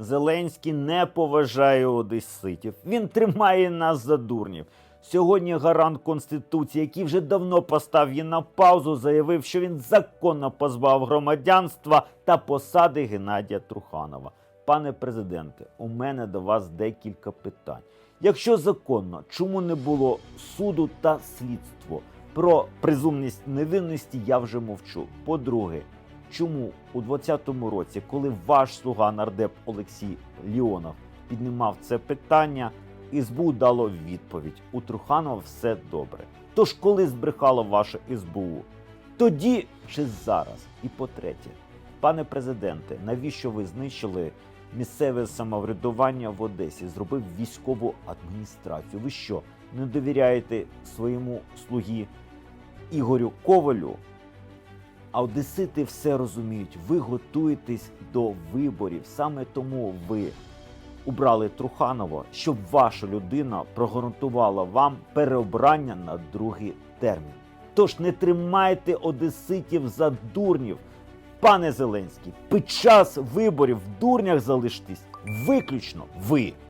Зеленський не поважає одеситів. Він тримає нас за дурнів. Сьогодні гарант Конституції, який вже давно постав її на паузу, заявив, що він законно позбав громадянства та посади Геннадія Труханова. Пане президенте, у мене до вас декілька питань. Якщо законно, чому не було суду та слідство? Про презумність невинності я вже мовчу. По-друге, чому у 2020 році, коли ваш слуга нардеп Олексій Ліонов піднімав це питання, СБУ дало відповідь: у Труханова все добре. Тож, коли збрехало ваше СБУ, тоді чи зараз? І по-третє, пане президенте, навіщо ви знищили місцеве самоврядування в Одесі? Зробив військову адміністрацію. Ви що, не довіряєте своєму слугі Ігорю Ковалю? А одесити все розуміють. Ви готуєтесь до виборів. Саме тому ви убрали Труханова, щоб ваша людина прогарантувала вам переобрання на другий термін. Тож не тримайте одеситів за дурнів. Пане Зеленський, під час виборів в дурнях залиштесь виключно ви.